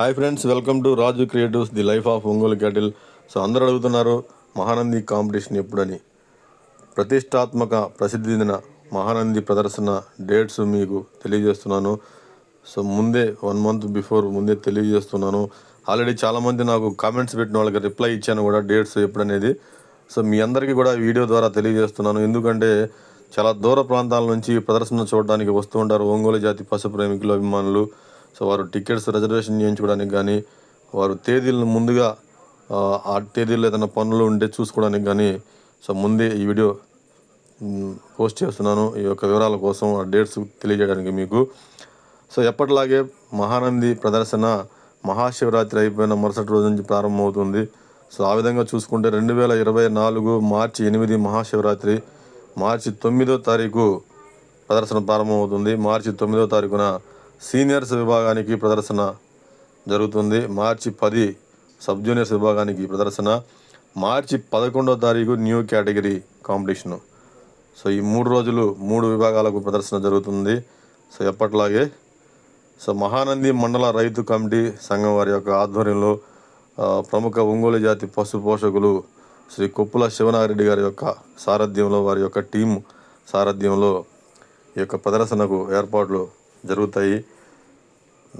Hi friends welcome to Raju creatives the life of Ongole cattle so అందరూ అడుగుతున్నారు Mahanandi competition ఎప్పుడని? ప్రతిష్టాత్మక ప్రసిద్ధి చెందిన మహానంది ప్రదర్శన డేట్స్ మీకు తెలియజేస్తున్నాను. సో ముందే వన్ మంత్ బిఫోర్ ముందే తెలియజేస్తున్నాను. ఆల్రెడీ చాలామంది నాకు కామెంట్స్ పెట్టిన వాళ్ళకి రిప్లై ఇచ్చాను కూడా డేట్స్ ఎప్పుడనేది. సో మీ అందరికీ కూడా వీడియో ద్వారా తెలియజేస్తున్నాను. ఎందుకంటే చాలా దూర ప్రాంతాల నుంచి ప్రదర్శన చూడడానికి వస్తూ ఉంటారు ఒంగోలు జాతి పశు ప్రేమికులు అభిమానులు. సో వారు టికెట్స్ రిజర్వేషన్ చేయించుకోవడానికి కానీ వారు తేదీలను ముందుగా ఆ, తేదీల్లో ఏదైనా పనులు ఉంటే చూసుకోవడానికి కానీ సో ముందే ఈ వీడియో పోస్ట్ చేస్తున్నాను. ఈ యొక్క వివరాల కోసం ఆ డేట్స్ తెలియజేయడానికి మీకు. సో ఎప్పటిలాగే మహానంది ప్రదర్శన మహాశివరాత్రి అయిపోయిన మరుసటి రోజు నుంచి ప్రారంభమవుతుంది. సో ఆ విధంగా చూసుకుంటే రెండు వేల ఇరవై నాలుగు మార్చి ఎనిమిది మహాశివరాత్రి మార్చి తొమ్మిదో తారీఖు ప్రదర్శన ప్రారంభమవుతుంది. మార్చి తొమ్మిదో తారీఖున సీనియర్స్ విభాగానికి ప్రదర్శన జరుగుతుంది. మార్చి పది సబ్ జూనియర్స్ విభాగానికి ప్రదర్శన. మార్చి పదకొండో తారీఖు న్యూ కేటగిరీ కాంపిటీషను. సో ఈ మూడు రోజులు మూడు విభాగాలకు ప్రదర్శన జరుగుతుంది. సో ఎప్పట్లాగే. సో మహానంది మండల రైతు కమిటీ సంఘం వారి యొక్క ఆధ్వర్యంలో ప్రముఖ ఒంగోలు జాతి పశు పోషకులు శ్రీ కొప్పుల శివనారెడ్డి గారి యొక్క సారథ్యంలో వారి యొక్క టీం సారథ్యంలో ఈ యొక్క ప్రదర్శనకు ఏర్పాట్లు జరుగుతాయి.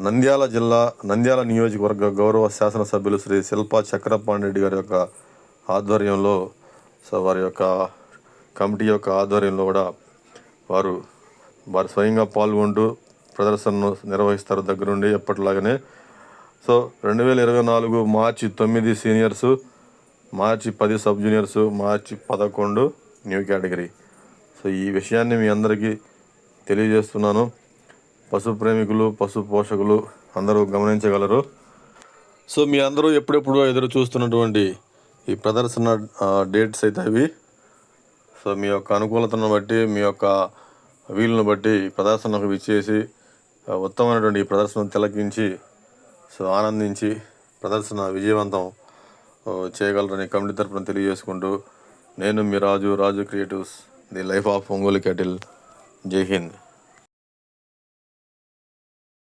నంద్యాల జిల్లా నంద్యాల నియోజకవర్గ గౌరవ శాసనసభ్యులు శ్రీ శిల్పా చక్రపాణి రెడ్డి గారి యొక్క ఆధ్వర్యంలో సో వారి యొక్క కమిటీ యొక్క ఆధ్వర్యంలో కూడా వారు వారు స్వయంగా పాల్గొంటూ ప్రదర్శనను నిర్వహిస్తారు దగ్గరుండి ఎప్పటిలాగానే. సో రెండు వేల ఇరవై నాలుగు మార్చి తొమ్మిది సీనియర్సు మార్చి పది సబ్ జూనియర్సు మార్చి పదకొండు న్యూ కేటగిరీ. సో ఈ విషయాన్ని మీ అందరికీ తెలియజేస్తున్నాను. పశు ప్రేమికులు పశు పోషకులు అందరూ గమనించగలరు. సో మీ అందరూ ఎప్పుడెప్పుడు ఎదురు చూస్తున్నటువంటి ఈ ప్రదర్శన డేట్స్ అయితే అవి. సో మీ యొక్క అనుకూలతను బట్టి మీ యొక్క వీలును బట్టి ప్రదర్శనకు విచ్చేసి ఉత్తమైనటువంటి ఉత్తమమైనటువంటి ఈ ప్రదర్శన తిలకించి సో ఆనందించి ప్రదర్శన విజయవంతం చేయగలరని కమిటీ తరఫున తెలియజేసుకుంటూ నేను మీ Raju Raju creatives the life of Ongole cattle. జై హింద్.